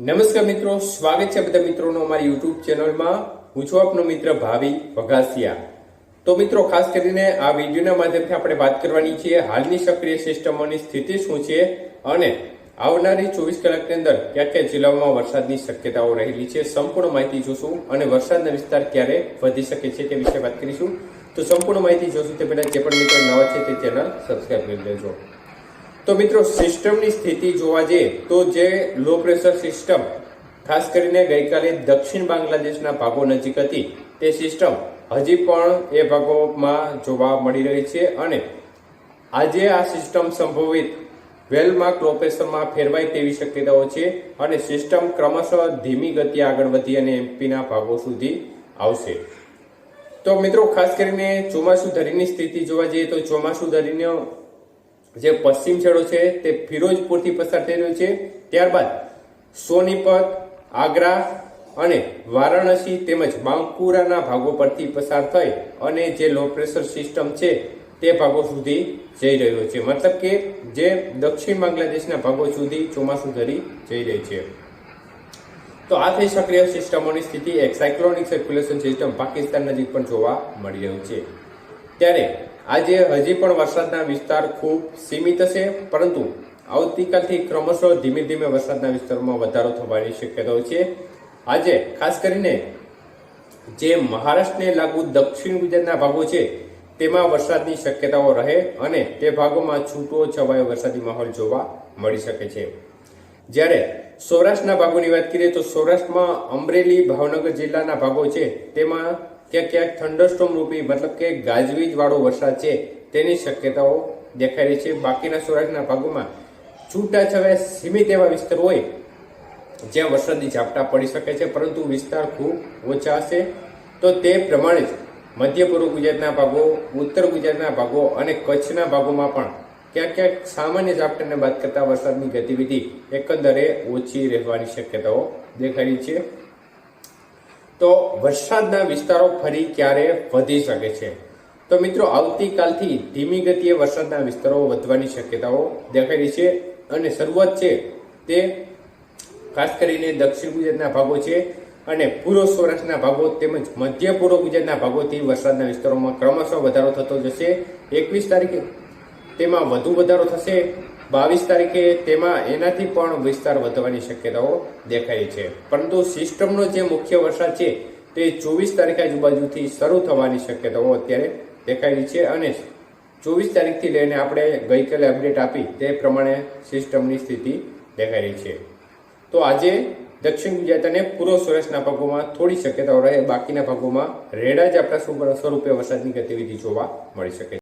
નમસ્કાર મિત્રો, સ્વાગત છે બધા મિત્રોનો અમારી યુટ્યુબ ચેનલમાં. હું છું આપનો મિત્ર ભાવિ વઘાસિયા. તો મિત્રો, ખાસ કરીને આ વિડીયોના માધ્યમથી આપણે વાત કરવાની છે હાલની સક્રિય સિસ્ટમોની સ્થિતિ શું છે અને આવનારી ચોવીસ કલાકની અંદર કયા કયા જિલ્લાઓમાં વરસાદની શક્યતાઓ રહેલી છે, સંપૂર્ણ માહિતી જોશું અને વરસાદના વિસ્તાર ક્યારે વધી શકે છે તે વિશે વાત કરીશું. તો સંપૂર્ણ માહિતી જોશું તે પહેલાં જે પણ મિત્રો નવા છે તે ચેનલ સબસ્ક્રાઈબ કરી લેજો. તો મિત્રો, સિસ્ટમની સ્થિતિ જોવા જઈએ તો જે લો પ્રેશર સિસ્ટમ, ખાસ કરીને ગઈકાલે દક્ષિણ બાંગ્લાદેશના ભાગો નજીક હતી, તે સિસ્ટમ હજી પણ એ ભાગોમાં જોવા મળી રહી છે અને આજે આ સિસ્ટમ સંભવિત વેલમાર્ક લો પ્રેશરમાં ફેરવાય તેવી શક્યતાઓ છે અને સિસ્ટમ ક્રમશઃ ધીમી ગતિએ આગળ વધી અને એમપીના ભાગો સુધી આવશે. તો મિત્રો, ખાસ કરીને ચોમાસુ ધરીની સ્થિતિ જોવા જઈએ તો ચોમાસુ ધરીનો જે પશ્ચિમ છેડો છે તે ફિરોજપુરથી પસાર થઈ રહ્યો છે. ત્યારબાદ સોનીપત, આગ્રા અને વારાણસી તેમજ બાંકુરાના ભાગો પરથી પસાર થઈ અને જે લો પ્રેશર સિસ્ટમ છે તે ભાગો સુધી જઈ રહ્યો છે. મતલબ કે જે દક્ષિણ બાંગ્લાદેશના ભાગો સુધી ચોમાસું ધરી જઈ રહી છે. તો આ થઈ સક્રિય સિસ્ટમોની સ્થિતિ એક સાયક્લોનિક સર્ક્યુલેશન સિસ્ટમ પાકિસ્તાન નજીક પણ જોવા મળી રહ્યું છે. ત્યારે આજે હજી પણ વરસાદના વિસ્તાર ખૂબ સીમિત હશે પરંતુ આવતીકાલથી ક્રમશઃ ધીમે ધીમે વરસાદના વિસ્તારોમાં વધારો થવાની શક્યતાઓ છે. આજે ખાસ કરીને જે મહારાષ્ટ્રને લાગુ દક્ષિણ ગુજરાતના ભાગો છે, તેમાં વરસાદની શક્યતાઓ રહે અને તે ભાગોમાં છૂટો છવાયો વરસાદી માહોલ જોવા મળી શકે છે. જ્યારે સૌરાષ્ટ્રના ભાગોની વાત કરીએ તો સૌરાષ્ટ્રમાં અમરેલી, ભાવનગર જિલ્લાના ભાગો છે, તેમાં ક્યાંક ક્યાંક થંડરસ્ટોમ રૂપી, મતલબ કે ગાજવીજ વાળો વરસાદ છે, તેની શક્યતાઓ દેખાઈ રહી છે. બાકીના સૌરાષ્ટ્રના ભાગોમાં છૂટાછવાયા સીમિત એવા વિસ્તાર હોય, જ્યાં વરસાદની ઝાપટા પડી શકે છે, પરંતુ વિસ્તાર ખૂબ ઓછા હશે. તો તે પ્રમાણે જ મધ્ય પૂર્વ ગુજરાતના ભાગો, ઉત્તર ગુજરાતના ભાગો અને કચ્છના ભાગોમાં પણ ક્યાંક ક્યાંક સામાન્ય ઝાપટાને બાદ કરતા વરસાદની ગતિવિધિ એકંદરે ઓછી રહેવાની શક્યતાઓ દેખાઈ છે. તો વરસાદના વિસ્તારો ફરી ક્યારે વધી શકે છે? તો મિત્રો, આવતીકાલથી ધીમી ગતિએ વરસાદના વિસ્તારો વધવાની શક્યતાઓ દેખાઈ રહી છે અને શરૂઆત છે તે ખાસ કરીને દક્ષિણ ગુજરાતના ભાગો છે અને પૂર્વ સૌરાષ્ટ્રના ભાગો તેમજ મધ્ય પૂર્વ ગુજરાતના ભાગોથી વરસાદના વિસ્તારોમાં ક્રમશઃ વધારો થતો જશે. એકવીસ તારીખે તેમાં વધુ વધારો થશે. બાવીસ તારીખે તેમાં એનાથી પણ વિસ્તાર વધવાની શક્યતાઓ દેખાય છે. પરંતુ સિસ્ટમનો જે મુખ્ય વરસાદ છે, તે ચોવીસ તારીખ આજુબાજુથી શરૂ થવાની શક્યતાઓ અત્યારે દેખાય રહી છે અને ચોવીસ તારીખથી લઈને આપણે ગઈકાલે અપડેટ આપી તે પ્રમાણે સિસ્ટમની સ્થિતિ દેખાઈ રહી છે. તો આજે દક્ષિણ ગુજરાત અને પૂર્વ સૌરાષ્ટ્રના ભાગોમાં થોડી શક્યતાઓ રહે, બાકીના ભાગોમાં રેડા જ આપણા સ્વરૂપે વરસાદની ગતિવિધિ જોવા મળી શકે છે.